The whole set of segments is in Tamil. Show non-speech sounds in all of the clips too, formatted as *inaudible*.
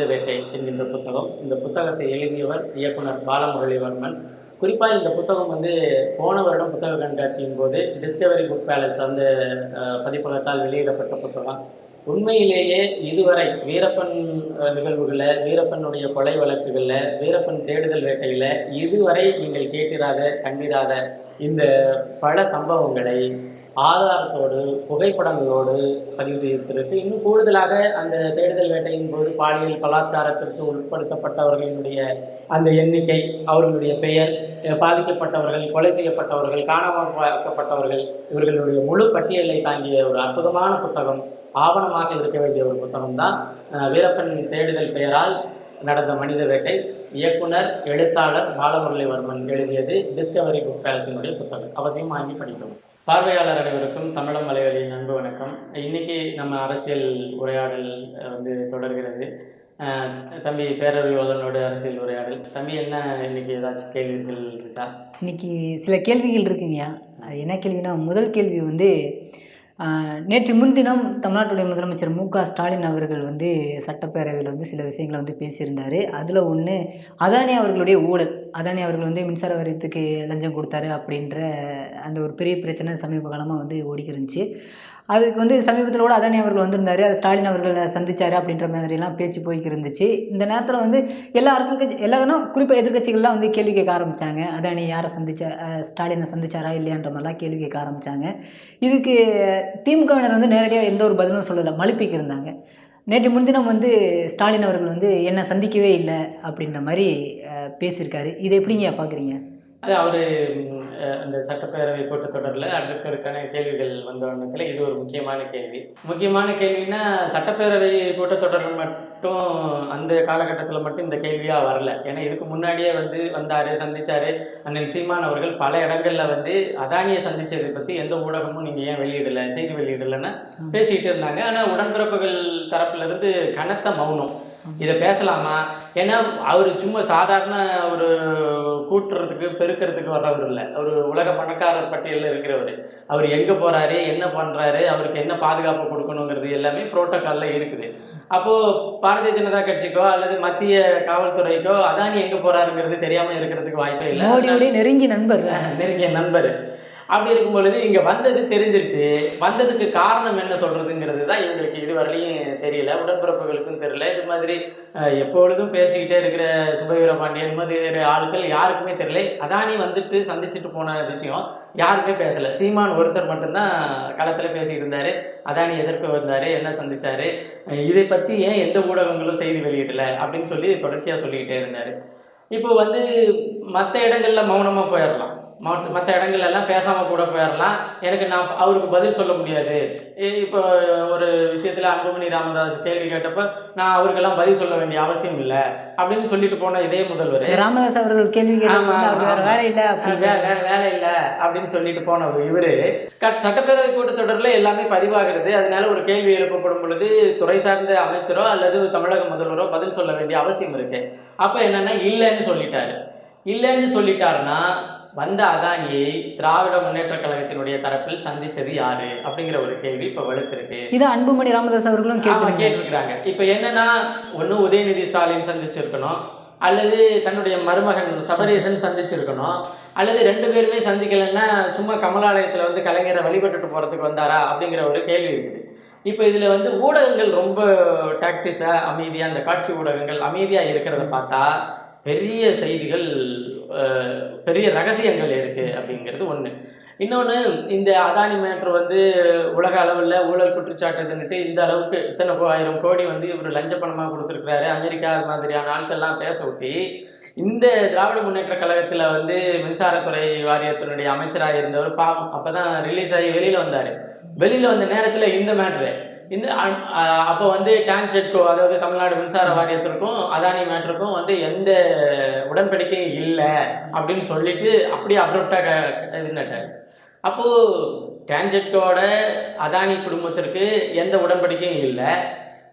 மனித வேட்டை என்கின்ற புத்தகம். இந்த புத்தகத்தை எழுதியவர் இயக்குனர் பாலமுரளிவர்மன். குறிப்பாக இந்த புத்தகம் வந்து போன வருடம் புத்தக கண்காட்சியின் போது டிஸ்கவரி புக் பேலஸ் அந்த பதிப்பகத்தால் வெளியிடப்பட்ட புத்தகம். உண்மையிலேயே இதுவரை வீரப்பன் நிகழ்வுகளில் வீரப்பனுடைய கொலை வழக்குகளில் வீரப்பன் தேடுதல் வேட்டையில் இதுவரை நீங்கள் கேட்டிராத கண்டிராத இந்த பல சம்பவங்களை ஆதாரத்தோடு புகைப்படங்களோடு பதிவு செய்திருக்கு இன்னும் கூடுதலாக அந்த தேடுதல் வேட்டையின் போது பாலியல் பலாத்காரத்திற்கு உட்படுத்தப்பட்டவர்களினுடைய அந்த எண்ணிக்கை அவர்களுடைய பெயர் பாதிக்கப்பட்டவர்கள் கொலை செய்யப்பட்டவர்கள் காணாமல் பார்க்கப்பட்டவர்கள் இவர்களுடைய முழு பட்டியலை தாங்கிய ஒரு அற்புதமான புத்தகம் ஆவணமாக இருக்க வேண்டிய ஒரு புத்தகம் தான் வீரப்பன் தேடுதல் பெயரால் நடந்த மனித வேட்டை. இயக்குனர் எழுத்தாளர் பாலமுரளிவர்மன் எழுதியது டிஸ்கவரி புக் பேலஸினுடைய புத்தகம். அவசியம் வாங்கி படிக்கவும். பார்வையாளர் அனைவருக்கும் தமிழம் மலைகளின் அன்பு வணக்கம். இன்னைக்கு நம்ம அரசியல் உரையாடல் வந்து தொடர்கிறது. தம்பி பேரறிவாளனோட அரசியல் உரையாடல். தம்பி என்ன இன்னைக்கு ஏதாச்சும் கேள்விகள் இருக்கா? இன்னைக்கு சில கேள்விகள் இருக்குங்கய்யா அது என்ன கேள்வினா முதல் கேள்வி வந்து நேற்று முன்தினம் தமிழ்நாட்டுடைய முதலமைச்சர் மு க ஸ்டாலின் அவர்கள் வந்து சட்டப்பேரவையில் வந்து சில விஷயங்களை வந்து பேசியிருந்தார். அதில் ஒன்று அதானி அவர்களுடைய ஊழல். அதானி அவர்கள் வந்து மின்சார வாரியத்துக்கு லஞ்சம் கொடுத்தாரு அப்படின்ற அந்த ஒரு பெரிய பிரச்சனை சமீப காலமாக வந்து ஓடிக்கிருந்துச்சு. அதுக்கு வந்து சமீபத்தில் கூட அதானி அவர்கள் வந்திருந்தார். அது ஸ்டாலின் அவர்களை சந்தித்தார் அப்படின்ற மாதிரிலாம் பேச்சு போய்க்கு இருந்துச்சு இந்த நேரத்தில் வந்து எல்லா அரசியல் கட்சி எல்லாரும் குறிப்பாக எதிர்க்கட்சிகள்லாம் வந்து கேள்வி கேட்க ஆரம்பித்தாங்க அதானி யாரை சந்திச்சா ஸ்டாலினை சந்திச்சாரா இல்லையான்ற மாதிரிலாம் கேள்வி கேட்க ஆரம்பித்தாங்க இதுக்கு திமுகவினர் வந்து நேரடியாக எந்த ஒரு பதிலும் சொல்லலை மழுப்பிக்கு இருந்தாங்க நேற்று முன்தினம் வந்து ஸ்டாலின் அவர்கள் வந்து என்னை சந்திக்கவே இல்லை அப்படின்ற மாதிரி பேசியிருக்காரு. இதை எப்படிங்க பார்க்குறீங்க அது அவர் அந்த சட்டப்பேரவை கூட்டத்தொடரில் அடுக்கடுக்கான கேள்விகள் வந்த வண்ணத்தில் இது ஒரு முக்கியமான கேள்வி. முக்கியமான கேள்வினா சட்டப்பேரவை கூட்டத்தொடர் மட்டும் அந்த காலகட்டத்தில் மட்டும் இந்த கேள்வியாக வரல. ஏன்னா இதுக்கு முன்னாடியே வந்து வந்தார் சந்திச்சார் அண்ணன் சீமான் அவர்கள். பல இடங்களில் வந்து அதானியை சந்திச்சதை பற்றி எந்த ஊடகமும் நீங்கள் ஏன் வெளியிடலை செய்தி வெளியிடலைன்னு பேசிக்கிட்டு இருந்தாங்க. ஆனால் உடன்பிறப்புகள் தரப்புல இருந்து கனத்த மௌனம். இதை பேசலாமா? ஏன்னா அவர் சும்மா சாதாரண ஒரு கூட்டுறதுக்கு பெருக்கிறதுக்கு வர்றவர் இல்லை. அவர் உலக பணக்காரர் பட்டியலில் இருக்கிறவர். அவர் எங்கே போகிறாரு என்ன பண்ணுறாரு அவருக்கு என்ன பாதுகாப்பு கொடுக்கணுங்கிறது எல்லாமே புரோட்டோக்காலில் இருக்குது. அப்போது பாரதிய ஜனதா கட்சிக்கோ அல்லது மத்திய காவல்துறைக்கோ அதானி எங்கே போகிறாருங்கிறது தெரியாமல் இருக்கிறதுக்கு வாய்ப்பே இல்லை. நெருங்கிய நண்பர். நெருங்கிய நண்பர். அப்படி இருக்கும் பொழுது இங்கே வந்தது தெரிஞ்சிருச்சு. வந்ததுக்கு காரணம் என்ன சொல்கிறதுங்கிறது தான் எங்களுக்கு இதுவரையிலையும் தெரியல. உடன்பிறப்புகளுக்கும் தெரியல. இது மாதிரி எப்பொழுதும் பேசிக்கிட்டே இருக்கிற சுபவீரபாண்டியன் மாதிரி ஆட்கள் யாருக்குமே தெரியல. அதானி வந்துட்டு சந்திச்சுட்டு போன விஷயம். யாருமே பேசலை. சீமான் ஒருத்தர் மட்டும்தான் களத்தில் பேசிக்கிட்டு இருந்தார். அதானி எதிர்க்க வந்தார். என்ன சந்திச்சாரு? இதை பற்றி ஏன் எந்த ஊடகங்களும் செய்தி வெளியிடலை? அப்படின்னு சொல்லி தொடர்ச்சியாக சொல்லிக்கிட்டே இருந்தார். இப்போ வந்து மற்ற இடங்கள்ல மௌனமாக போயிடலாம். மற்ற இடங்கள்ல எல்லாம் பேசாமல் கூட போயிடலாம் எனக்கு நான் அவருக்கு பதில் சொல்ல முடியாது. இப்போ ஒரு விஷயத்தில் அன்புமணி ராமதாஸ் கேள்வி கேட்டப்போ நான் அவருக்கெல்லாம் பதில் சொல்ல வேண்டிய அவசியம் இல்லை. அப்படின்னு சொல்லிட்டு போன இதே முதல்வர். ராமதாஸ் அவர்கள் கேள்வி. வேலை இல்லை வேற வேலை இல்லை அப்படின்னு சொல்லிட்டு போன இவரு. சட்டப்பேரவை கூட்டத்தொடரில் எல்லாமே பதிவாகிறது. அதனால ஒரு கேள்வி எழுப்பப்படும் பொழுது துறை சார்ந்த அமைச்சரோ அல்லது தமிழக முதல்வரோ பதில் சொல்ல வேண்டிய அவசியம் இருக்கு. அப்போ என்னன்னா இல்லைன்னு சொல்லிட்டாரு. இல்லைன்னு சொல்லிட்டாருன்னா வந்த அதானியை திராவிட முன்னேற்ற கழகத்தினுடைய தரப்பில் சந்திச்சது யாரு? அப்படிங்கிற ஒரு கேள்வி இப்போ வலுத்திருக்கு. இது அன்புமணி ராமதாஸ் அவர்களும் கேட்டிருக்கிறாங்க. இப்போ என்னன்னா ஒண்ணு உதயநிதி ஸ்டாலின் சந்திச்சிருக்கணும் அல்லது தன்னுடைய மருமகன் சபரீசன் சந்திச்சிருக்கணும் அல்லது ரெண்டு பேருமே சந்திக்கலைன்னா சும்மா கமலாலயத்துல வந்து கலைஞரை வழிபட்டுட்டு போறதுக்கு வந்தாரா? அப்படிங்கிற ஒரு கேள்வி இருக்குது. இப்போ இதுல வந்து ஊடகங்கள் ரொம்ப டாக்டிஸா அமைதியா அந்த காட்சி ஊடகங்கள் அமைதியா இருக்கிறத பார்த்தா பெரிய செய்திகள் பெரிய ரகசியங்கள் இருக்குது அப்படிங்கிறது ஒன்று இன்னொன்று இந்த அதானி மேட்ரு வந்து உலக அளவில் ஊழல் குற்றச்சாட்டுன்னுட்டு இந்த அளவுக்கு இத்தனை ஆயிரம் கோடி வந்து இவர் லஞ்ச பணமாக கொடுத்துருக்கிறாரு. அமெரிக்கா மாதிரியான ஆட்கள்லாம் பேச ஊட்டி இந்த திராவிட முன்னேற்ற கழகத்தில் வந்து மின்சாரத்துறை வாரியத்தினுடைய அமைச்சராக இருந்தவர் பாவம். அப்போ தான் ரிலீஸ் ஆகி வெளியில் வந்தார். வெளியில் வந்த நேரத்தில் இந்த மேட்ரு இந்த அப்போ வந்து டான்செட்கோ அதாவது தமிழ்நாடு மின்சார வாரியத்திற்கும் அதானி மேட்டருக்கும் வந்து எந்த உடன்படிக்கையும் இல்லை அப்படின்னு சொல்லிட்டு அப்படியே அப்ரப்டாக இது நட்டார் அப்போது டான்ஜெட்கோட அதானி குடும்பத்திற்கு எந்த உடன்படிக்கையும் இல்லை.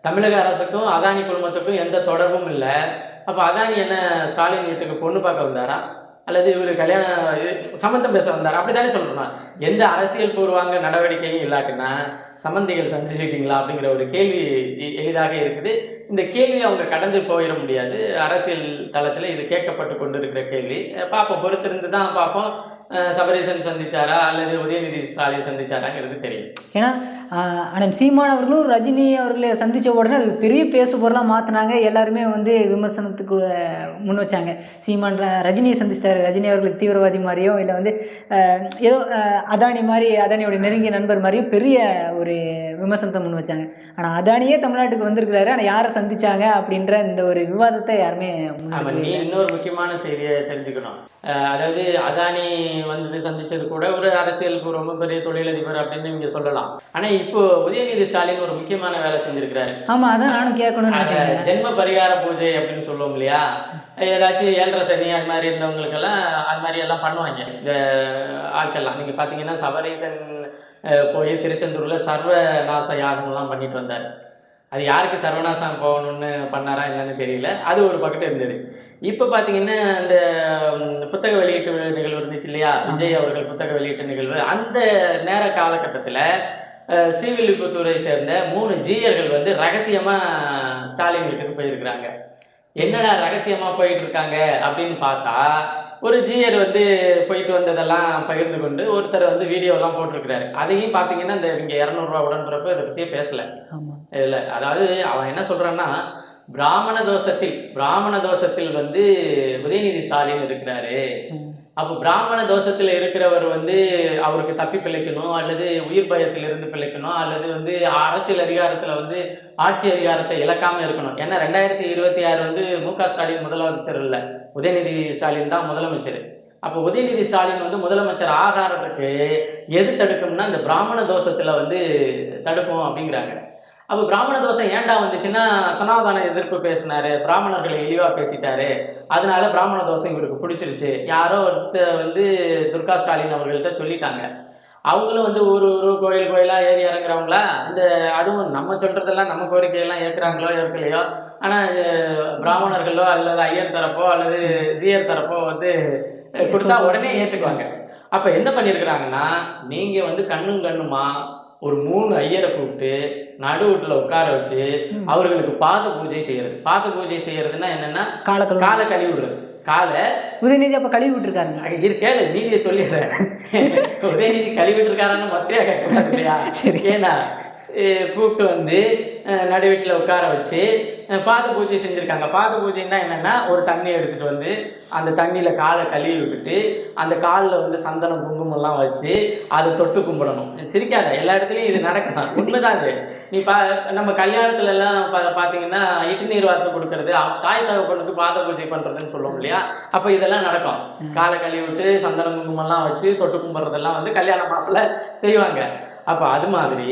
தமிழக அரசுக்கும் அதானி குடும்பத்துக்கும் எந்த தொடர்பும் இல்லை. அப்போ அதானி என்ன ஸ்டாலின் வீட்டுக்கு பொண்ணு பார்க்க வந்தாரா? அல்லது இவர் கல்யாணம் இது சம்மந்தம் பேச வந்தார்? அப்படி தானே சொல்கிறோம் எந்த அரசியல் பூர்வாங்க நடவடிக்கையும் இல்லாட்டினா சம்மந்திகள் சந்திச்சிட்டீங்களா அப்படிங்கிற ஒரு கேள்வி எளிதாக இருக்குது. இந்த கேள்வி அவங்க கடந்து போயிட முடியாது. அரசியல் தளத்தில் இது கேட்கப்பட்டு கொண்டு இருக்கிற கேள்வி பார்ப்போம். பொறுத்திருந்து தான் பார்ப்போம் சபரீசன் சந்திச்சாரா? அல்லது உதயநிதி ஸ்டாலின் சந்திச்சாராங்கிறது தெரியும். ஏன்னா அண்ணன் சீமான் அவர்களும் ரஜினி அவர்களை சந்தித்த உடனே அது பெரிய பேசு பொருளாக மாற்றினாங்க எல்லாருமே வந்து விமர்சனத்துக்கு முன் வச்சாங்க. சீமான் ரஜினியை சந்திச்சிட்டாரு. ரஜினி அவர்களுக்கு தீவிரவாதி மாதிரியோ இல்லை வந்து ஏதோ அதானி மாதிரி அதானியோட நெருங்கிய நண்பர் மாதிரியும் பெரிய ஒரு விமர்சனத்தை முன் வச்சாங்க. ஆனால் அதானியே தமிழ்நாட்டுக்கு வந்திருக்கிறாரு. ஆனால் யாரை சந்திச்சாங்க அப்படின்ற இந்த ஒரு விவாதத்தை யாருமே. இன்னொரு முக்கியமான செய்தியை தெரிஞ்சுக்கணும். அதாவது அதானி வந்தது சந்திச்சது கூட ஒரு அரசியல் ரொம்ப பெரிய தொழிலதிபர் அப்படின்னு நீங்க சொல்லலாம். ஆனா இப்போ உதயநிதி ஸ்டாலின் ஒரு முக்கியமான வேலை செஞ்சிருக்கிறாரு. ஆமாம் அதான் நானும் கேட்கணும்னு ஜென்ம பரிகார பூஜை அப்படின்னு சொல்லுவோம் இல்லையா? ஏதாச்சும் ஏழரை சனி அது மாதிரி இருந்தவங்களுக்கெல்லாம் அது மாதிரி எல்லாம் பண்ணுவாங்க. இந்த ஆட்கள்லாம். நீங்க பாத்தீங்கன்னா சபரீசன் போய் திருச்செந்தூர்ல சர்வ நாச யாகம்லாம் பண்ணிட்டு வந்தார். அது யாருக்கு சர்வநாசம் போகணும்னு பண்ணாரா என்னன்னு தெரியல. அது ஒரு பக்கத்து இருந்தது. இப்போ பார்த்தீங்கன்னா அந்த புத்தக வெளியீட்டு நிகழ்வு இருந்துச்சு இல்லையா? விஜய் அவர்கள் புத்தக வெளியீட்டு நிகழ்வு. அந்த நேர காலகட்டத்தில் ஸ்ரீவில்லிபுத்தூரை சேர்ந்த மூணு ஜீயர்கள் வந்து ரகசியமாக ஸ்டாலின் வீட்டுக்கு போயிருக்கிறாங்க. என்னடா ரகசியமாக போயிட்டு இருக்காங்க அப்படின்னு பார்த்தா ஒரு ஜீயர் வந்து போயிட்டு வந்ததெல்லாம் பகிர்ந்து கொண்டு ஒருத்தர் வந்து வீடியோலாம் போட்டிருக்கிறாரு. அதையும் பார்த்தீங்கன்னா இந்த இங்கே இரநூறுவா உடன்பிறப்பு இதை பற்றியே பேசலை. இதில் அதாவது அவன் என்ன சொல்றான்னா பிராமண தோஷத்தில் பிராமண தோஷத்தில் வந்து உதயநிதி ஸ்டாலின் இருக்கிறாரு. அப்போ பிராமண தோஷத்தில் இருக்கிறவர் வந்து அவருக்கு தப்பி பிழைக்கணும் அல்லது உயிர் பயத்தில் இருந்து பிழைக்கணும் அல்லது வந்து அரசியல் அதிகாரத்தில் வந்து ஆட்சி அதிகாரத்தை இழக்காமல் இருக்கணும். ஏன்னா ரெண்டாயிரத்தி இருபத்தி ஆறு வந்து மு க ஸ்டாலின் முதலமைச்சர் இல்லை. உதயநிதி ஸ்டாலின் தான் முதலமைச்சர். அப்போ உதயநிதி ஸ்டாலின் வந்து முதலமைச்சர் ஆகாரத்துக்கு எது தடுக்கும்னா இந்த பிராமண தோஷத்தில் வந்து தடுப்போம் அப்படிங்கிறாங்க. அப்போ பிராமண தோஷம் ஏன்டா வந்துச்சுன்னா சனாதன எதிர்ப்பு பேசினாரு. பிராமணர்களை இழிவாக பேசிட்டாரு. அதனால பிராமண தோஷம் இவருக்கு பிடிச்சிருச்சு. யாரோ ஒருத்தர் வந்து துர்கா ஸ்டாலின் அவர்கள்ட்ட சொல்லிட்டாங்க. அவங்களும் வந்து ஒரு ஒரு கோயில் கோயிலாக ஏறி இறங்குறவங்களா? இந்த அதுவும் நம்ம சொல்றதெல்லாம் நம்ம கோரிக்கையெல்லாம் ஏற்கிறாங்களோ ஏற்கலையோ? ஆனால் பிராமணர்களோ அல்லது ஐயர் தரப்போ அல்லது ஜியர் தரப்போ வந்து கொடுத்தா உடனே ஏற்றுக்குவாங்க அப்போ என்ன பண்ணியிருக்கிறாங்கன்னா நீங்கள் வந்து கண்ணும் கண்ணுமா ஒரு மூணு ஐயரை கூப்பிட்டு நடுவுட்டில் உட்கார வச்சு அவர்களுக்கு பாத பூஜை செய்யறது. பாத பூஜை செய்யறதுன்னா என்னன்னா காலை கழுவி விடுறது. காலை உதயநிதி அப்போ கழுவி விட்டுருக்காருங்க. இரு கேளு நீதியை சொல்லிடுறேன். *laughs* உதயநிதி கழுவிட்டு இருக்காரான்னு மொத்தையா கேட்கக்கூடாது இல்லையா? சரி. ஏன்னா கூப்பிட்டு வந்து நடுவீட்டில் உட்கார வச்சு பாத பூஜை செஞ்சுருக்காங்க. பாத பூஜைன்னா என்னென்னா ஒரு தண்ணி எடுத்துகிட்டு வந்து அந்த தண்ணியில் காலை கழுவி விட்டுட்டு அந்த காலில் வந்து சந்தனம் குங்குமம்லாம் வச்சு அதை தொட்டு கும்பிடணும். சிரிக்காத எல்லா இடத்துலையும் இது நடக்கலாம். *laughs* உண்மைதான் அது. நீ பா நம்ம கல்யாணத்துல எல்லாம் பா பார்த்தீங்கன்னா இட்டு நீர் வார்த்தை கொடுக்கறது தாய் தகப்பனுக்கு பாத பூஜை பண்ணுறதுன்னு சொல்லுவோம் இல்லையா? அப்போ இதெல்லாம் நடக்கும். காலை கழுவி விட்டு சந்தனம் குங்குமம்லாம் வச்சு தொட்டு கும்பிட்றதெல்லாம் வந்து கல்யாண மாப்பிள்ள செய்வாங்க. அப்போ அது மாதிரி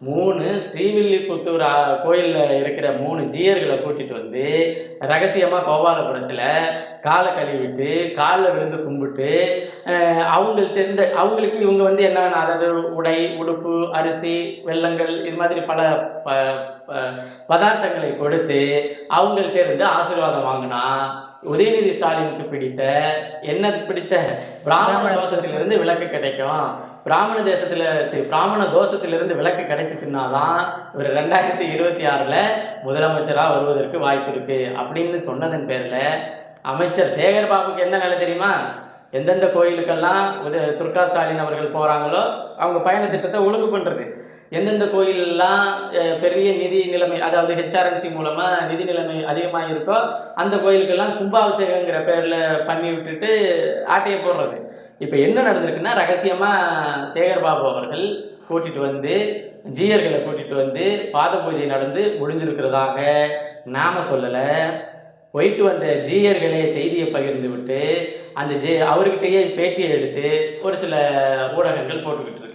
மூணு ஸ்ரீவில்லிபுத்தூர் கோயிலில் இருக்கிற மூணு ஜீயர்களை கூட்டிட்டு வந்து ரகசியமாக கோபாலபுரத்தில் காலை கழுவிட்டு காலில் விழுந்து கும்பிட்டு அவங்கள்ட்ட இருந்து அவங்களுக்கு இவங்க வந்து என்ன வேணும்? அதாவது உடை உடுப்பு அரிசி வெள்ளங்கள் இது மாதிரி பல ப ப- பதார்த்தங்களை கொடுத்து அவங்கள்ட்ட இருந்து ஆசீர்வாதம் வாங்கினா உதயநிதி ஸ்டாலினுக்கு பிடித்த என்ன பிடித்த? பிராமண தோஷத்திலிருந்து விளக்கு கிடைக்கும். பிராமண தேசத்துல சரி பிராமண தோஷத்திலிருந்து விலக்கு கிடைச்சிச்சுன்னா தான் இவர் ரெண்டாயிரத்தி இருபத்தி ஆறில் முதலமைச்சராக வருவதற்கு வாய்ப்பு இருக்கு. அப்படின்னு சொன்னதன் பேரில் அமைச்சர் சேகர் பாபுக்கு என்ன வேலை தெரியுமா? எந்தெந்த கோயிலுக்கெல்லாம் உத துர்கா ஸ்டாலின் அவர்கள் போகிறாங்களோ அவங்க பயண திட்டத்தை ஒழுங்கு பண்ணுறது எந்தெந்த கோயிலெல்லாம் பெரிய நிதி நிலைமை அதாவது ஹெச்ஆர்என்சி மூலமாக நிதி நிலைமை அதிகமாக இருக்கோ அந்த கோயிலுக்கெல்லாம் கும்பாபிஷேகங்கிற பேரில் பண்ணி விட்டுட்டு ஆட்டையை போடுறது. இப்போ என்ன நடந்திருக்குன்னா ரகசியமாக சேகர் பாபு அவர்கள் கூட்டிட்டு வந்து ஜீயர்களை கூட்டிட்டு வந்து பாத பூஜை நடந்து முடிஞ்சிருக்கிறதாக நாம சொல்லலை. போயிட்டு வந்த ஜீயர்களே செய்தியை பகிர்ந்து விட்டு அந்த ஜே அவர்கிட்டயே பேட்டியை எடுத்து ஒரு சில ஊடகங்கள் போட்டுக்கிட்டு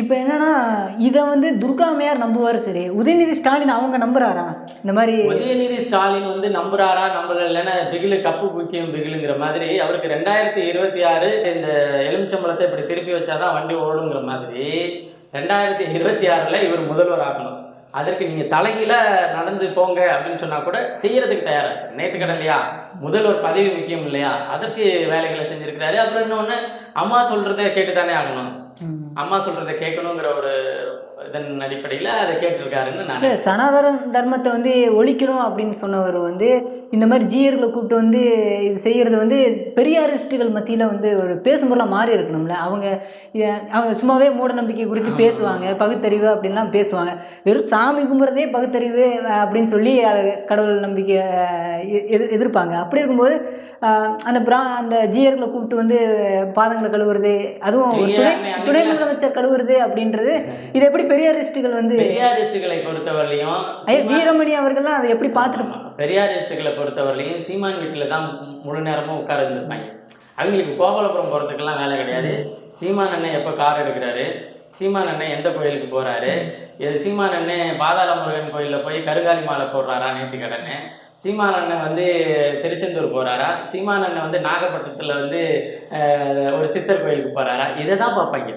இப்போ என்னன்னா இதை வந்து துர்காமையார் நம்புவார் சரி. உதயநிதி ஸ்டாலின் அவங்க நம்புறாரா? இந்த மாதிரி உதயநிதி ஸ்டாலின் வந்து நம்புறாரா நம்பலன்னா பிகிலு கப்பு முக்கியம் பிகிலுங்கிற மாதிரி அவருக்கு ரெண்டாயிரத்தி இருபத்தி ஆறு இந்த எலுமிச்சம்பழத்தை இப்படி திருப்பி வச்சாதான் வண்டி ஓடுங்கிற மாதிரி ரெண்டாயிரத்தி இருபத்தி ஆறில் இவர் முதல்வர் ஆகணும். அதற்கு நீங்க தலைகீழ நடந்து போங்க அப்படின்னு சொன்னா கூட செய்யறதுக்கு தயாரா? நேற்று நேத்து கடன் இல்லையா முதல்வர் பதவி முக்கியம் இல்லையா? அதற்கு வேலைகளை செஞ்சிருக்கிறாரு. அப்புறம் இன்னொன்னு அம்மா சொல்றதை கேட்டுத்தானே ஆகணும். அம்மா சொல்றதை கேட்கணுங்கிற ஒரு இதன் அடிப்படையில் அதை கேட்டிருக்காருன்னு நான் சனாதன தர்மத்தை வந்து ஒழிக்கணும் அப்படின்னு சொன்னவர் வந்து இந்த மாதிரி ஜீயர்களை கூப்பிட்டு வந்து இது செய்கிறது வந்து பெரியாரிஸ்டுகள் மத்தியில் வந்து ஒரு பேசும்பொருளாக மாறி இருக்கணும்ல. அவங்க அவங்க சும்மாவே மூட நம்பிக்கை குறித்து பேசுவாங்க பகுத்தறிவு அப்படின்லாம் பேசுவாங்க. வெறும் சாமி கும்பிட்றதே பகுத்தறிவு அப்படின்னு சொல்லி அதை கடவுள் நம்பிக்கை எதிர் எதிர்ப்பாங்க. அப்படி இருக்கும்போது அந்த பிரா அந்த ஜீயர்களை கூப்பிட்டு வந்து பாதங்களை கழுவுறது அதுவும் ஒரு துணை துணை முதலமைச்சர் கழுவுறது அப்படின்றது இது எப்படி பெரியாரிஸ்டுகள் வந்து பெரியாரிஸ்டுகளை பொறுத்தவரையிலையும் வீரமணி அவர்கள்லாம் அதை எப்படி பார்த்துட்டு. பெரியாரிஸ்டுகளை பொறுத்தவரையிலையும் சீமான் வீட்டில் தான் முழு நேரமும் உட்கார இருந்திருப்பாங்க. அவங்களுக்கு கோபாலபுரம் போகிறதுக்கெல்லாம் வேலை கிடையாது. சீமான் அண்ணன் எப்போ கார் எடுக்கிறாரு? சீமான் அண்ணன் எந்த கோயிலுக்கு போகிறாரு சீமான் அண்ணன் பாதாள முருகன் கோயிலில் போய் கருகாலி மாலை போடுறாரா நேர்த்திக்கடன்னு சீமான் அண்ணன் வந்து திருச்செந்தூர் போகிறாரா சீமான் அண்ணன் வந்து நாகப்பட்டினத்தில் வந்து ஒரு சித்தர் கோயிலுக்கு போகிறாரா இதை தான் பார்ப்பாங்க.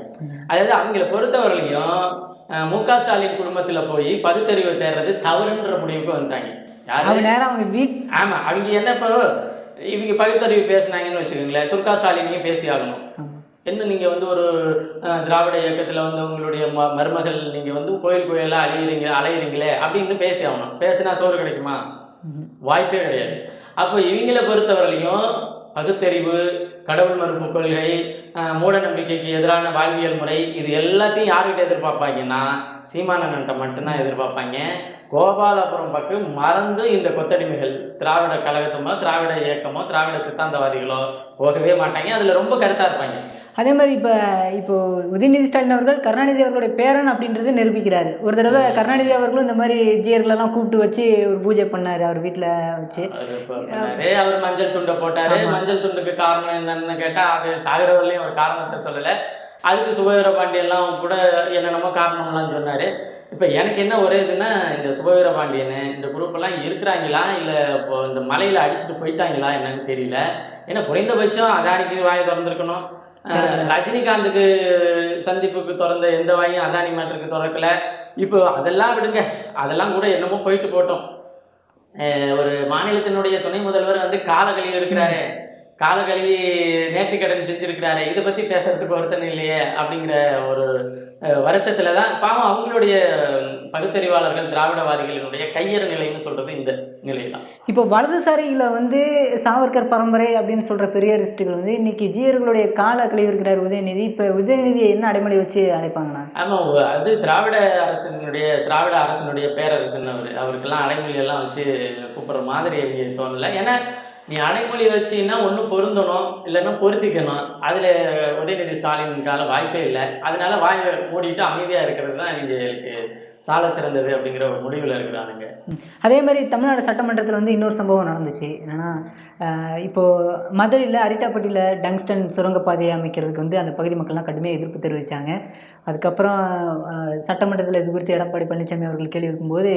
அதாவது அவங்கள பொறுத்தவரையிலையும் மு க ஸ்டாலின் குடும்பத்தில் போய் பகுத்தறிவு தேடுறது தவறுன்ற முடிவுக்கு வந்துட்டாங்க. அவங்க நேரம் அவங்க வீட் ஆமா அவங்க என்ன இப்போ இவங்க பகுத்தறிவு பேசுனாங்கன்னு வச்சுக்கோங்களேன் துர்கா ஸ்டாலினையும் பேசி ஆகணும். என்ன நீங்க வந்து ஒரு திராவிட இயக்கத்துல வந்து உங்களுடைய ம மருமகள் நீங்க வந்து கோயில் கோயிலா அழியிறீங்க அலையிறீங்களே அப்படின்னு பேசி ஆகணும். பேசினா சோறு கிடைக்குமா. வாய்ப்பே கிடையாது. அப்போ இவங்கள பொறுத்தவரையிலையும் பகுத்தறிவு கடவுள் மறுப்பு கொள்கை மூட நம்பிக்கைக்கு எதிரான வாழ்வியல் முறை இது எல்லாத்தையும் யார்கிட்ட எதிர்பார்ப்பாங்கன்னா சீமானன்ட்ட மட்டும்தான் எதிர்பார்ப்பாங்க. கோபாலபுரம் பக்கம் மறந்து இந்த கொத்தடிமைகள் திராவிட கழகத்தமோ திராவிட இயக்கமோ திராவிட சித்தாந்தவாதிகளோ போகவே மாட்டாங்க. அதில் ரொம்ப கருத்தாக இருப்பாங்க. அதே மாதிரி இப்போ இப்போ உதயநிதி ஸ்டாலின் அவர்கள் கருணாநிதி அவர்களுடைய பேரன் அப்படின்றது நிரூபிக்கிறாரு. ஒரு தடவை கருணாநிதி அவர்களும் இந்த மாதிரி ஜியர்களெல்லாம் கூப்பிட்டு வச்சு ஒரு பூஜை பண்ணார் அவர் வீட்டில் வச்சு. அவர் மஞ்சள் துண்டை போட்டாரு. மஞ்சள் துண்டுக்கு காரணம் என்னன்னு கேட்டா அது சாகரவர்லையும் ஒரு காரணத்தை சொல்லலை. அதுக்கு சுபவீர பாண்டியெல்லாம் கூட என்னென்னமோ காரணம்லாம் சொன்னாரு. இப்போ எனக்கு என்ன ஒரே இதுன்னா இந்த சுபவீர பாண்டியன் இந்த குரூப் எல்லாம் இருக்கிறாங்களா? இல்லை இப்போ இந்த மலையில் அடிச்சுட்டு போயிட்டாங்களா என்னன்னு தெரியல. ஏன்னா குறைந்தபட்சம் அதானிக்கு வாயை திறந்துருக்கணும். ரஜினிகாந்துக்கு சந்திப்புக்கு திறந்த எந்த வாயும் அதானி மேட்டருக்கு திறக்கல. இப்போ அதெல்லாம் விடுங்க. அதெல்லாம் கூட என்னமோ போயிட்டு போட்டோம். ஒரு மாநிலத்தினுடைய துணை முதல்வர் வந்து கால கழுவி இருக்கிறாரு. கால கழுவி நேர்த்தி கடன் செஞ்சிருக்கிறாரு இதை பத்தி பேசுறதுக்கு வருத்தம் இல்லையே அப்படிங்கிற ஒரு வருத்தத்துல தான் பாவம் அவங்களுடைய பகுத்தறிவாளர்கள் திராவிடவாதிகளினுடைய கையறு நிலைன்னு சொல்றது இந்த நிலை தான் இப்போ வலதுசாரியில் வந்து சாவர்கர் பரம்பரை அப்படின்னு சொல்கிற பெரியாரிஸ்டுகள் வந்து இன்னைக்கு ஜீயர்களுடைய கால கழிவு இருக்கிறார் உதயநிதி இப்போ உதயநிதியை என்ன அடைமொழி வச்சு அழைப்பாங்கண்ணா ஆமா ஒ- அது திராவிட அரசினுடைய திராவிட அரசினுடைய பேரரசன் அவர் அவருக்கெல்லாம் அடைமொழி எல்லாம் வச்சு கூப்பிடுற மாதிரி தோணல. ஏன்னா நீ அடைமொழி வச்சுன்னா ஒன்று பொருந்தணும் இல்லைன்னா பொருத்திக்கணும். அதில் உதயநிதி ஸ்டாலினுக்கான வாய்ப்பே இல்லை. அதனால வாய் மூடிட்டு அமைதியாக இருக்கிறது தான் எங்களுக்கு சால சிறந்தது அப்படிங்கிற ஒரு முடிவில் இருக்கிறானுங்க. அதே மாதிரி தமிழ்நாடு சட்டமன்றத்தில் வந்து இன்னொரு சம்பவம் நடந்துச்சு. என்னென்னா இப்போது மதுரையில் அரிட்டாப்பட்டியில் டங்ஸ்டன் சுரங்கப்பாதையை அமைக்கிறதுக்கு வந்து அந்த பகுதி மக்கள்லாம் கடுமையாக எதிர்ப்பு தெரிவித்தாங்க அதுக்கப்புறம் சட்டமன்றத்தில் இது குறித்து எடப்பாடி பழனிசாமி அவர்கள் கேள்வி இருக்கும்போது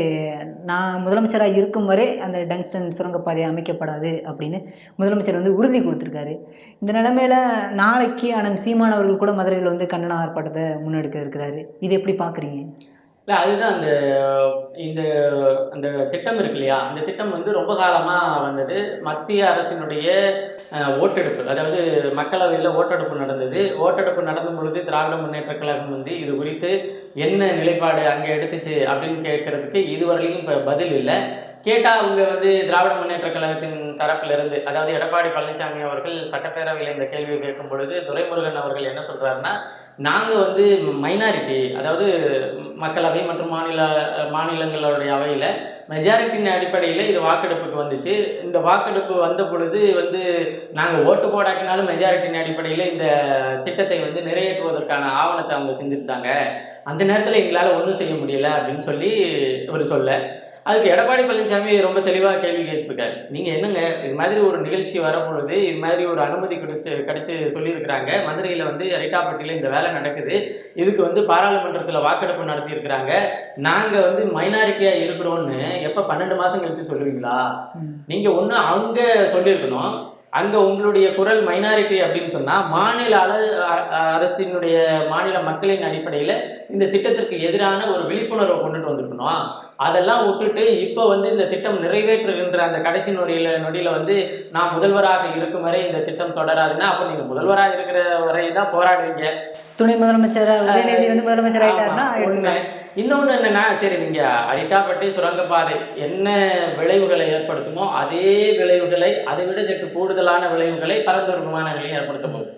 நான் முதலமைச்சராக இருக்கும் வரை அந்த டங்ஸ்டன் சுரங்கப்பாதை அமைக்கப்படாது அப்படின்னு முதலமைச்சர் வந்து உறுதி கொடுத்துருக்காரு. இந்த நிலைமையில் நாளைக்கு அண்ணன் சீமான் அவர்கள் கூட மதுரையில் வந்து கண்டன ஆர்ப்பாட்டத்தை முன்னெடுக்க இருக்கிறாரு. இது எப்படி பார்க்குறீங்க இல்லை அதுதான் அந்த இந்த அந்த திட்டம் இருக்கு இல்லையா? அந்த திட்டம் வந்து ரொம்ப காலமாக வந்தது. மத்திய அரசினுடைய ஓட்டெடுப்பு அதாவது மக்களவையில் ஓட்டெடுப்பு நடந்தது. ஓட்டெடுப்பு நடந்தும் பொழுது திராவிட முன்னேற்ற கழகம் வந்து இது குறித்து என்ன நிலைப்பாடு அங்கே எடுத்துச்சு அப்படின்னு கேட்கறதுக்கு இதுவரையிலும் இப்போ பதில் இல்லை. கேட்டால் அவங்க வந்து திராவிட முன்னேற்ற கழகத்தின் தரப்பிலிருந்து அதாவது எடப்பாடி பழனிசாமி அவர்கள் சட்டப்பேரவையில் இந்த கேள்வியை கேட்கும் பொழுது துரைமுருகன் அவர்கள் என்ன சொல்கிறாருன்னா நாங்கள் வந்து மைனாரிட்டி அதாவது மக்களவை மற்றும் மாநில மாநிலங்களுடைய அவையில் மெஜாரிட்டியின் அடிப்படையில் இது வாக்கெடுப்புக்கு வந்துச்சு. இந்த வாக்கெடுப்பு வந்த பொழுது வந்து நாங்கள் ஓட்டு போடாக்கினாலும் மெஜாரிட்டியின் அடிப்படையில் இந்த திட்டத்தை வந்து நிறைவேற்றுவதற்கான ஆவணத்தை அவங்க செஞ்சுருந்தாங்க. அந்த நேரத்தில் எங்களால் ஒன்றும் செய்ய முடியல அப்படின்னு சொல்லி இவர் சொல்ல. அதுக்கு எடப்பாடி பழனிசாமி ரொம்ப தெளிவாக கேள்வி கேட்டிருக்காரு. நீங்கள் என்னங்க இது மாதிரி ஒரு நிகழ்ச்சி வரப்பொழுது இது மாதிரி ஒரு அனுமதி கிடைச்சு கிடைச்சு சொல்லியிருக்கிறாங்க. மதுரையில் வந்து ரைட்டாப்பட்டியில் இந்த வேலை நடக்குது. இதுக்கு வந்து பாராளுமன்றத்தில் வாக்கெடுப்பு நடத்தியிருக்கிறாங்க. நாங்கள் வந்து மைனாரிட்டியாக இருக்கிறோன்னு எப்போ பன்னெண்டு மாதம் கழிச்சு சொல்லுவீங்களா? நீங்கள் ஒன்று அவங்க சொல்லியிருக்கணும். அங்கே உங்களுடைய குரல் மைனாரிட்டி அப்படின்னு சொன்னால் மாநில அள அரசினுடைய மாநில மக்களின் அடிப்படையில் இந்த திட்டத்திற்கு எதிரான ஒரு விழிப்புணர்வை கொண்டுட்டு வந்திருக்கணும். அதெல்லாம் விட்டுட்டு இப்போ வந்து இந்த திட்டம் நிறைவேற்றுகின்ற அந்த கடைசி நொடியில் நொடியில் வந்து நான் முதல்வராக இருக்கும் வரை இந்த திட்டம் தொடராதுன்னா அப்போ நீங்கள் முதல்வராக இருக்கிற வரை தான் போராடுவீங்க. துணை முதலமைச்சர் உதயநிதி வந்து முதலமைச்சர் எடுத்துக்கலாம். இன்னொன்று என்னன்னா சரி நீங்க அரிட்டாப்பட்டி சுரங்கப்பாதை என்ன விளைவுகளை ஏற்படுத்துமோ அதே விளைவுகளை அதை விட சற்று கூடுதலான விளைவுகளை பரந்தூர் விமான நிலையம் ஏற்படுத்த போகுது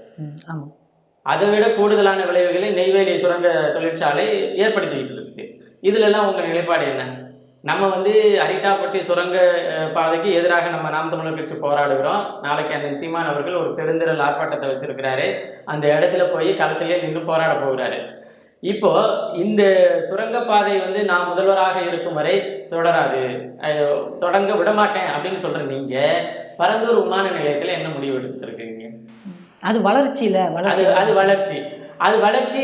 அதை விட கூடுதலான விளைவுகளை நெய்வேலி சுரங்க தொழிற்சாலை ஏற்படுத்திக்கிட்டு இருக்கு. இதுல எல்லாம் உங்க நிலைப்பாடு என்ன? நம்ம வந்து அரிட்டாப்பட்டி சுரங்க பாதைக்கு எதிராக நம்ம நாம் தமிழர் கட்சி போராடுகிறோம். நாளைக்கு அண்ணன் சீமான் அவர்கள் ஒரு பெருந்திரள் ஆர்ப்பாட்டத்தை வச்சிருக்கிறாரு. அந்த இடத்துல போய் களத்திலே நின்று போராட போகிறாரு. இப்போ இந்த சுரங்கப்பாதை வந்து நான் முதல்வராக இருக்கும் வரை தொடராது. தொடங்க விடமாட்டேன் அப்படின்னு சொல்ற நீங்க பரந்தூர் விமான நிலையத்துல என்ன முடிவு எடுத்திருக்கீங்க? அது வளர்ச்சியில வளர்ச்சி. அது வளர்ச்சி. அது வளர்ச்சி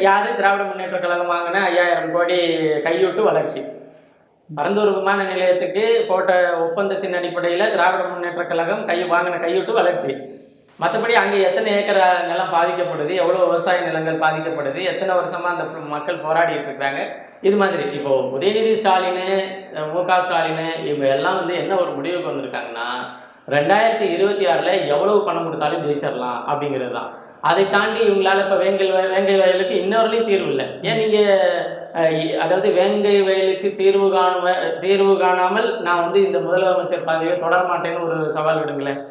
யாரு திராவிட முன்னேற்ற கழகம் வாங்கின ஐயாயிரம் கோடி கையூட்டு வளர்ச்சி. பரந்தூர் விமான நிலையத்துக்கு போட்ட ஒப்பந்தத்தின் அடிப்படையில் திராவிட முன்னேற்ற கழகம் கை வாங்கின கையூட்டு வளர்ச்சி. மற்றபடி அங்கே எத்தனை ஏக்கர் நிலம் பாதிக்கப்படுது எவ்வளோ விவசாய நிலங்கள் பாதிக்கப்படுது எத்தனை வருஷமாக அந்த மக்கள் போராடிட்டு இருக்கிறாங்க? இது மாதிரி. இப்போ உதயநிதி ஸ்டாலின் மு க ஸ்டாலின் இவங்க எல்லாம் வந்து என்ன ஒரு முடிவுக்கு வந்திருக்காங்கன்னா ரெண்டாயிரத்தி இருபத்தி ஆறில் எவ்வளவு பணம் கொடுத்தாலும் ஜெயிச்சிடலாம் அப்படிங்கிறது தான். அதை தாண்டி இவங்களால் இப்போ வேங்கல் வேங்கை வயலுக்கு இன்னொருலையும் தீர்வு இல்லை. ஏன் நீங்கள் அதாவது வேங்கை வயலுக்கு தீர்வு காணுவ தீர்வு காணாமல் நான் வந்து இந்த முதலமைச்சர் பதவியை தொடர மாட்டேன்னு ஒரு சவால் விடுங்களேன்.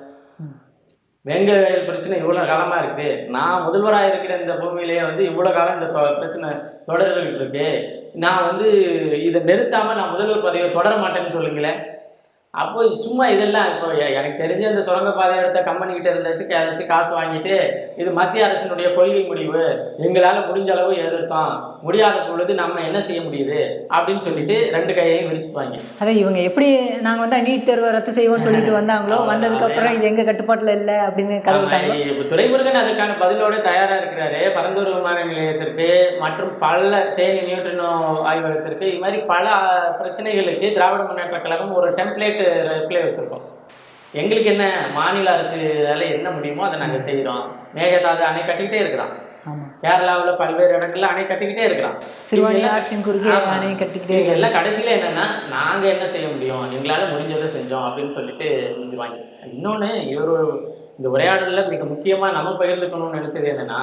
வேங்கை வயல் பிரச்சனை இவ்வளோ காலமாக இருக்குது நான் முதல்வராக இருக்கிற இந்த பூமியிலேயே வந்து இவ்வளோ காலம் இந்த தொ- பிரச்சனை தொடர்கிட்டு இருக்கு. நான் வந்து இதை நிறுத்தாமல் நான் முதல்வர் பதவியை தொடர மாட்டேன்னு சொல்லுங்களேன். அப்போ சும்மா இதெல்லாம் இப்போ எனக்கு தெரிஞ்ச இந்த சுரங்கப்பாதை எடுத்த கம்பெனிக்கிட்ட இருந்தாச்சு ஏதாச்சும் காசு வாங்கிட்டு இது மத்திய அரசினுடைய கொள்கை முடிவு. எங்களால் முடிஞ்ச அளவு எதிர்த்தோம். முடியாத பொழுது நம்ம என்ன செய்ய முடியுது அப்படின்னு சொல்லிட்டு ரெண்டு கையையும் விரிச்சுப்பாங்க அதான் இவங்க எப்படி நாங்க வந்து நீட் தேர்வை ரத்து செய்வோம்னு சொல்லிட்டு வந்தாங்களோ வந்ததுக்கு அப்புறம் இது எங்க கட்டுப்பாட்டுல இல்ல அப்படின்னு விட்டாங்களோ இப்ப துரைமுருகன் அதற்கான பதிலோடு தயாரா இருக்கிறாரு. பரந்தூர் விமான நிலையத்திற்கு மற்றும் பல தேனி நியூட்ரினோ ஆய்வகத்திற்கு இது மாதிரி பல பிரச்சனைகளுக்கு திராவிட முன்னேற்ற கழகம் ஒரு டெம்ப்ளேட் ரிப்ளை வச்சிருக்கோம். எங்களுக்கு என்ன மாநில அரசுல என்ன முடியுமோ அதை நாங்க செய்றோம். மேகதாது அணை கட்டிக்கிட்டே இருக்கிறோம் கேரளாவுல பல்வேறு இடங்கள்ல அணை கட்டிக்கிட்டே இருக்கிறோம் சிறுவாணி ஆற்றின் குறுக்கே. அணை கட்டிக்கிட்டே எல்லாம் கடைசியில என்னன்னா நாங்க என்ன செய்ய முடியும்? எங்களால முடிஞ்சதை செஞ்சோம் அப்படின்னு சொல்லிட்டு முடிஞ்சுவாங்க இன்னொன்னு இவர் இந்த உரையாடல்ல மிக முக்கியமா நம்ம பகிர்ந்துக்கணும்னு நினைச்சது என்னன்னா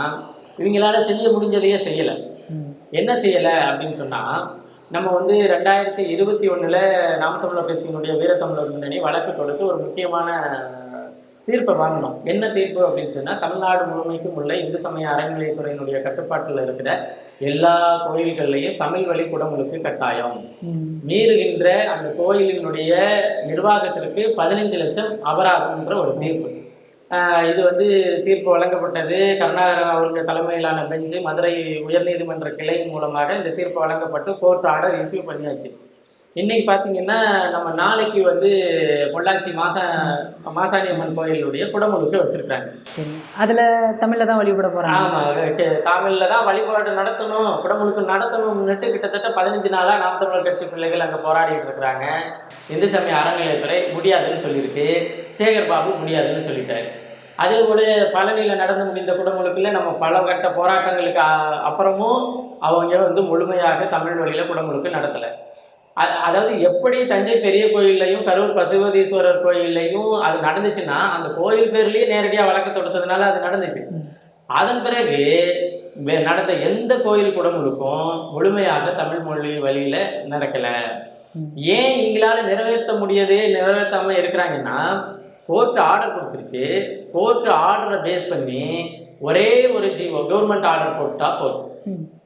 இவங்களால செய்ய முடிஞ்சதையே செய்யல. என்ன செய்யல அப்படின்னு சொன்னா நம்ம வந்து ரெண்டாயிரத்தி இருபத்தி ஒண்ணுல நாம் தமிழர் கட்சியினுடைய வீரத்தமிழர் முன்னணி வழக்கு தொடுத்து ஒரு முக்கியமான தீர்ப்பை வாங்கணும். என்ன தீர்ப்பு அப்படின்னு சொன்னா தமிழ்நாடு முழுமைக்கும் உள்ள இந்து சமய அறநிலையத்துறையினுடைய கட்டுப்பாட்டில் இருக்கிற எல்லா கோயில்கள்லையும் தமிழ் வழி குடமுழுக்கு கட்டாயம். மீறுகின்ற அந்த கோயிலினுடைய நிர்வாகத்திற்கு பதினஞ்சு லட்சம் அபராதம்ன்ற ஒரு தீர்ப்பு. இது வந்து தீர்ப்பு வழங்கப்பட்டது. கருணாகரன் அவர்கள் தலைமையிலான பெஞ்சு மதுரை உயர்நீதிமன்ற கிளை மூலமாக இந்த தீர்ப்பு வழங்கப்பட்டு கோர்ட் ஆர்டர் இஸ்யூ பண்ணியாச்சு. இன்னைக்கு பார்த்தீங்கன்னா நம்ம நாளைக்கு வந்து பொள்ளாச்சி மாசா மாசாணி அம்மன் கோயிலுடைய குடமுழுக்கு வச்சிருக்காங்க சரி அதுல தமிழ்ல தான் வழிபட போறாங்க. ஆமா கே- தமிழ்ல தான் வழிபாடு நடத்தணும் குடமுழுக்கு நடத்தணும்னுட்டு கிட்டத்தட்ட பதினஞ்சு நாளா நாம் தமிழர் கட்சி பிள்ளைகள் அங்க போராடிட்டு இருக்கிறாங்க. இந்து சமய அறநிலையத்துறை முடியாதுன்னு சொல்லியிருக்கு. சேகர் பாபு முடியாதுன்னு சொல்லிட்டாரு. அதே போல பழனியில நடந்து முடிந்த குடமுழுக்குல நம்ம பல கட்ட போராட்டங்களுக்கு அப்புறமும் அவங்க வந்து முழுமையாக தமிழ் வழியில குடமுழுக்கு நடத்தல. அதாவது எப்படி தஞ்சை பெரிய கோயில்லையும் கரூர் பசுபதீஸ்வரர் கோயில்லையும் அது நடந்துச்சுன்னா அந்த கோயில் பேர்லயே நேரடியா வழக்கு தொடுத்ததுனால அது நடந்துச்சு. அதன் பிறகு நடந்த எந்த கோயில் குடமுழுக்கும் முழுமையாக தமிழ் மொழி வழியில நடக்கல. ஏன் இங்களால நிறைவேற்ற முடியாது நிறைவேற்றாம இருக்கிறாங்கன்னா கோர்ட் ஆர்டர் கொடுத்துருச்சு கோர்ட் ஆர்டரை பேஸ் பண்ணி ஒரே ஒரு ஜீவோ கவர்மெண்ட் ஆர்டர் போட்டா போதும்.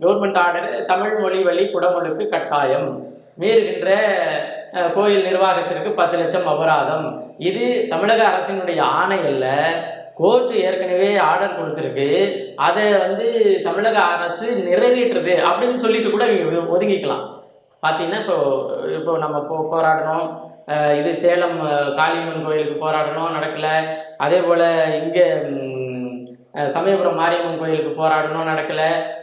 கவர்மெண்ட் ஆர்டர் தமிழ் மொழி வழி குடமுழுக்கு கட்டாயம் மீறுகின்ற கோயில் நிர்வாகத்திற்கு பத்து லட்சம் அபராதம். இது தமிழக அரசினுடைய ஆணை அல்ல. கோர்ட் ஏற்கனவே ஆர்டர் கொடுத்துருக்கு. அதை வந்து தமிழக அரசு நிறைவேற்றுது அப்படின்னு சொல்லிட்டு கூட இங்க ஒதுங்கிக்கலாம். பார்த்தீங்கன்னா இப்போ இப்போ நம்ம போ போராடணும். இது சேலம் காளியம்மன் கோயிலுக்கு போராடணும். நடக்கல. அதே போல் இங்கே சமயபுரம் மாரியம்மன் கோயிலுக்கு போராடணும். நடக்கல.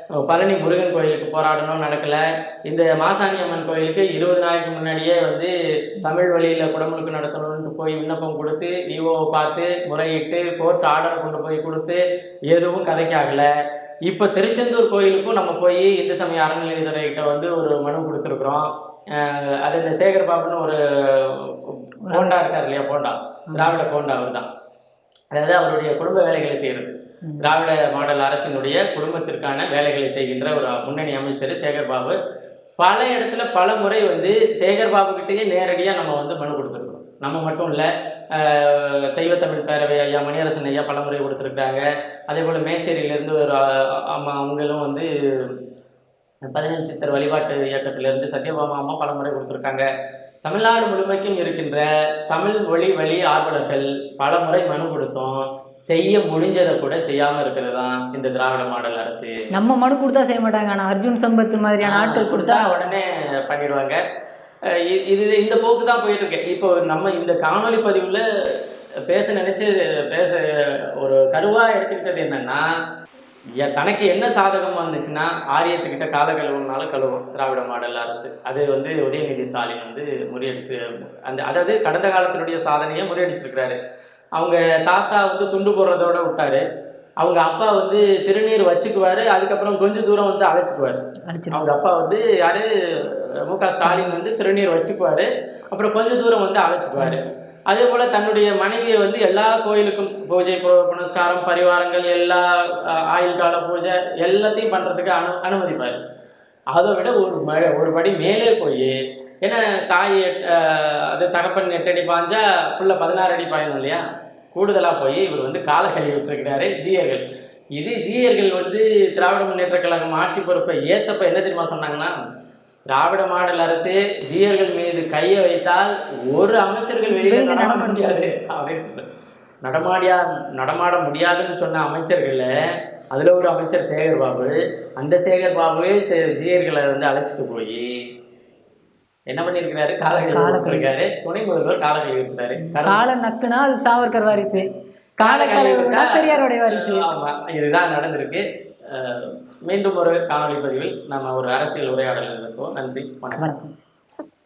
பழனி முருகன் கோயிலுக்கு போராடணும் நடக்கலை. இந்த மாசாணி அம்மன் கோயிலுக்கு இருபது நாளைக்கு முன்னாடியே வந்து தமிழ் வழியில் குடமுழுக்கு நடத்தணும்னு போய் விண்ணப்பம் கொடுத்து விஓவை பார்த்து முறையிட்டு கோர்ட் ஆர்டர் கொண்டு போய் கொடுத்து எதுவும் கதைக்காகல. இப்போ திருச்செந்தூர் கோயிலுக்கும் நம்ம போய் இந்து சமய அறநிலையத்துறைகிட்ட வந்து ஒரு மனு கொடுத்துருக்குறோம். அது இந்த சேகர் பாபுன்னு ஒரு போண்டா இருக்கார் இல்லையா போண்டா திராவிட போண்டா அவர் தான் அதாவது அவருடைய குடும்ப வேலைகளை செய்கிறது திராவிட மாடல் அரசினுடைய குடும்பத்திற்கான வேலைகளை செய்கின்ற ஒரு முன்னணி அமைச்சர் சேகர்பாபு. பல இடத்துல பல முறை வந்து சேகர்பாபு கிட்டேயே நேரடியாக நம்ம வந்து மனு கொடுத்துருக்கோம் நம்ம மட்டும் இல்லை தெய்வத்தமிழ் பேரவை ஐயா மணியரசன் ஐயா பல முறை கொடுத்துருக்காங்க அதே போல் மேச்சேரியிலேருந்து ஒரு அம்மா அவங்களும் வந்து பதினெண் சித்தர் வழிபாட்டு இயக்கத்திலிருந்து சத்யபாமா அம்மா பல முறை கொடுத்துருக்காங்க. தமிழ்நாடு முழுமைக்கும் இருக்கின்ற தமிழ் மொழி வழி ஆர்வலர்கள் பல முறை மனு கொடுத்தோம். செய்ய முடிஞ்சதை கூட செய்யாம இருக்கிறது தான் இந்த திராவிட மாடல் அரசு? நம்ம மனு கொடுத்தா செய்ய மாட்டாங்க. ஆனால் அர்ஜுன் சம்பத் மாதிரியான ஆட்கள் கொடுத்தா உடனே பண்ணிடுவாங்க. இது இந்த போக்கு தான் போயிட்டு இருக்கு. இப்போ நம்ம இந்த காணொளி பதிவில் பேச நினைச்சு பேச ஒரு கருவா எடுத்துக்கிட்டது என்னன்னா தனக்கு என்ன சாதகம் வந்துச்சுன்னா ஆரியத்துக்கிட்ட கால கழுவுனாலும் கழுவும் திராவிட மாடல் அரசு. அது வந்து உதயநிதி ஸ்டாலின் வந்து முறியடிச்சு அந்த அதாவது கடந்த காலத்தினுடைய சாதனையை முறியடிச்சிருக்கிறாரு. அவங்க தாத்தா வந்து துண்டு போடுறதோட விட்டாரு. அவங்க அப்பா வந்து திருநீர் வச்சுக்குவாரு அதுக்கப்புறம் கொஞ்சம் தூரம் வந்து அழைச்சிக்குவாரு அவங்க அப்பா வந்து யாரு? மு க ஸ்டாலின் வந்து திருநீர் வச்சுக்குவாரு அப்புறம் கொஞ்ச தூரம் வந்து அழைச்சிக்குவாரு அதே போல தன்னுடைய மனைவியை வந்து எல்லா கோயிலுக்கும் பூஜை புனஸ்காரம் பரிவாரங்கள் எல்லா ஆயுள் கால பூஜை எல்லாத்தையும் பண்றதுக்கு அனு அனுமதிப்பாரு. அதை விட ஒரு ம- ஒரு படி மேலே போய் ஏன்னா தாய் அது தகப்பன் எட்டடி பாஞ்சா புள்ள பதினாறு அடி பாயணும் இல்லையா? கூடுதலாக போய் இவர் வந்து கால கழுவி விட்டுருக்கிறாரு ஜீயர்கள். இது ஜீயர்கள் வந்து திராவிட முன்னேற்ற கழகம் ஆட்சி பொறுப்பை ஏத்தப்ப என்ன தெரியுமா சொன்னாங்கன்னா திராவிட மாடல் அரசே ஜீயர்கள் மீது கையை வைத்தால் ஒரு அமைச்சர்கள் வெளியில நடமாட முடியாது. அப்படின்னு சொல்றாரு. நடமாடியா நடமாட முடியாதுன்னு சொன்ன அமைச்சர்கள்ல அதுல ஒரு அமைச்சர் சேகர் பாபு. அந்த சேகர் பாபுவே சே- ஜீயர்களை வந்து அழைச்சிட்டு போய் என்ன பண்ணியிருக்கிறாரு? காலக்கழி காலக்கழி. இருக்காரு துணை முதல்வர் காலக்கழி இருக்கிறாரு காலை நக்குனா அது சாவர்கர் வாரிசு. காலை காலக்கழி கழுவுனா பெரியாருடைய வாரிசு. ஆமா இதுதான் நடந்திருக்கு. மீண்டும் ஒரு காணொளி பதிவில் நம்ம ஒரு அரசியல் உரையாடல் இருக்கோம் நன்றி வணக்கம்.